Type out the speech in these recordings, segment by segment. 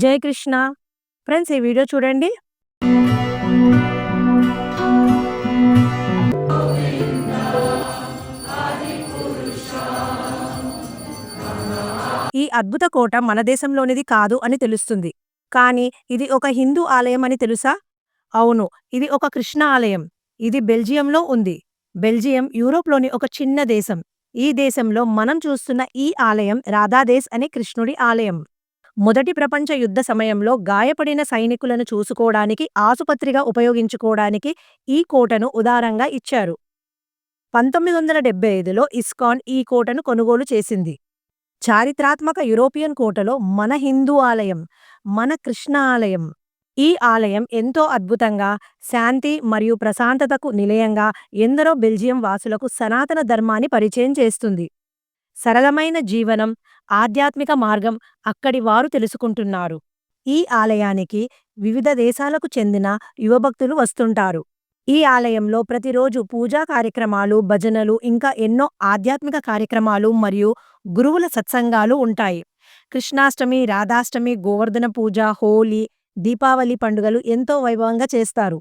జై కృష్ణ. ఫ్రెండ్స్ ఈ వీడియో చూడండి. ఈ అద్భుత కోట మన దేశంలోనిది కాదు అని తెలుస్తుంది. కానీ ఇది ఒక హిందూ ఆలయం అని తెలుసా? అవును ఇది ఒక కృష్ణ ఆలయం. ఇది బెల్జియంలో ఉంది. బెల్జియం యూరోప్లోని ఒక చిన్న దేశం. ఈ దేశంలో మనం చూస్తున్న ఈ ఆలయం రాధాదేశ్ అనే కృష్ణుడి ఆలయం. మొదటి ప్రపంచ యుద్ధ సమయంలో గాయపడిన సైనికులను చూసుకోవడానికి ఆసుపత్రిగా ఉపయోగించుకోవడానికి ఈ కోటను ఉదారంగా ఇచ్చారు. పంతొమ్మిది వందల డెబ్బై ఐదులో ఇస్కాన్ ఈ కోటను కొనుగోలు చేసింది. చారిత్రాత్మక యూరోపియన్ కోటలో మన హిందూ ఆలయం మన కృష్ణ ఆలయం. ఈ ఆలయం ఎంతో అద్భుతంగా శాంతి మరియు ప్రశాంతతకు నిలయంగా ఎందరో బెల్జియం వాసులకు సనాతన ధర్మాన్ని పరిచయం చేస్తుంది. సరళమైన జీవనం ఆధ్యాత్మిక మార్గం అక్కడి వారు తెలుసుకుంటున్నారు. ఈ ఆలయానికి వివిధ దేశాలకు చెందిన యువభక్తులు వస్తుంటారు. ఈ ఆలయంలో ప్రతిరోజు పూజా కార్యక్రమాలు భజనలు ఇంకా ఎన్నో ఆధ్యాత్మిక కార్యక్రమాలు మరియు గురువుల సత్సంగాలు ఉంటాయి. కృష్ణాష్టమి రాధాష్టమి గోవర్ధన పూజ హోలీ దీపావళి పండుగలు ఎంతో వైభవంగా చేస్తారు.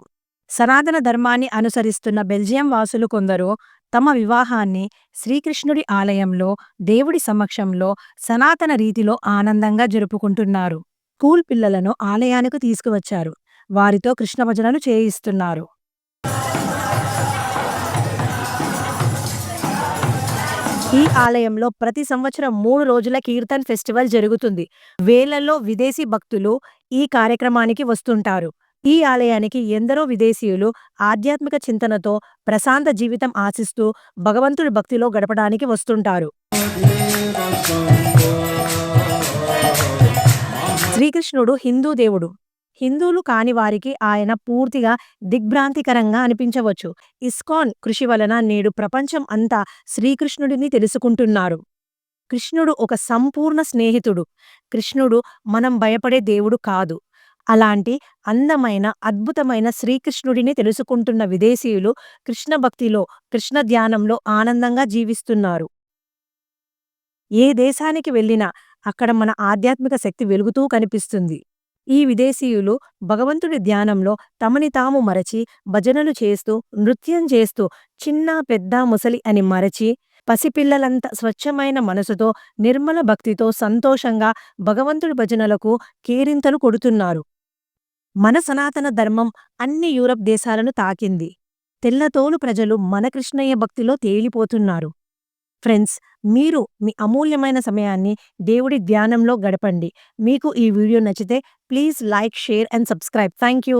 సనాతన ధర్మాన్ని అనుసరిస్తున్న బెల్జియం వాసులు కొందరు తమ వివాహాన్ని శ్రీకృష్ణుడి ఆలయంలో దేవుడి సమక్షంలో సనాతన రీతిలో ఆనందంగా జరుపుకుంటున్నారు. స్కూల్ పిల్లలను ఆలయానికి తీసుకువచ్చారు. వారితో కృష్ణ భజనలు చేయిస్తున్నారు. ఈ ఆలయంలో ప్రతి సంవత్సరం మూడు రోజుల కీర్తన్ ఫెస్టివల్ జరుగుతుంది. వేలల్లో విదేశీ భక్తులు ఈ కార్యక్రమానికి వస్తుంటారు. ఈ ఆలయానికి ఎందరో విదేశీయులు ఆధ్యాత్మిక చింతనతో ప్రశాంత జీవితం ఆశిస్తూ భగవంతుడి భక్తిలో గడపడానికి వస్తుంటారు. శ్రీకృష్ణుడు హిందూ దేవుడు. హిందువులు కాని వారికి ఆయన పూర్తిగా దిగ్భ్రాంతికరంగా అనిపించవచ్చు. ఇస్కాన్ కృషి వలన నేడు ప్రపంచం అంతా శ్రీకృష్ణుడిని తెలుసుకుంటున్నారు. కృష్ణుడు ఒక సంపూర్ణ స్నేహితుడు. కృష్ణుడు మనం భయపడే దేవుడు కాదు. అలాంటి అందమైన అద్భుతమైన శ్రీకృష్ణుడిని తెలుసుకుంటున్న విదేశీయులు కృష్ణ భక్తిలో కృష్ణ ధ్యానంలో ఆనందంగా జీవిస్తున్నారు. ఏ దేశానికి వెళ్ళినా అక్కడ మన ఆధ్యాత్మిక శక్తి వెలుగుతూ కనిపిస్తుంది. ఈ విదేశీయులు భగవంతుడి ధ్యానంలో తమని తాము మరచి భజనలు చేస్తూ నృత్యం చేస్తూ చిన్న పెద్ద ముసలి అని మరచి పసిపిల్లలంత స్వచ్ఛమైన మనసుతో నిర్మల భక్తితో సంతోషంగా భగవంతుడి భజనలకు కేరింతలు కొడుతున్నారు. మన సనాతన ధర్మం అన్ని యూరప్ దేశాలను తాకింది. తెల్లతోలు ప్రజలు మన కృష్ణయ్య భక్తిలో తేలిపోతున్నారు. ఫ్రెండ్స్ మీరు మీ అమూల్యమైన సమయాన్ని దేవుడి ధ్యానంలో గడపండి. మీకు ఈ వీడియో నచ్చితే please like share and subscribe. Thank you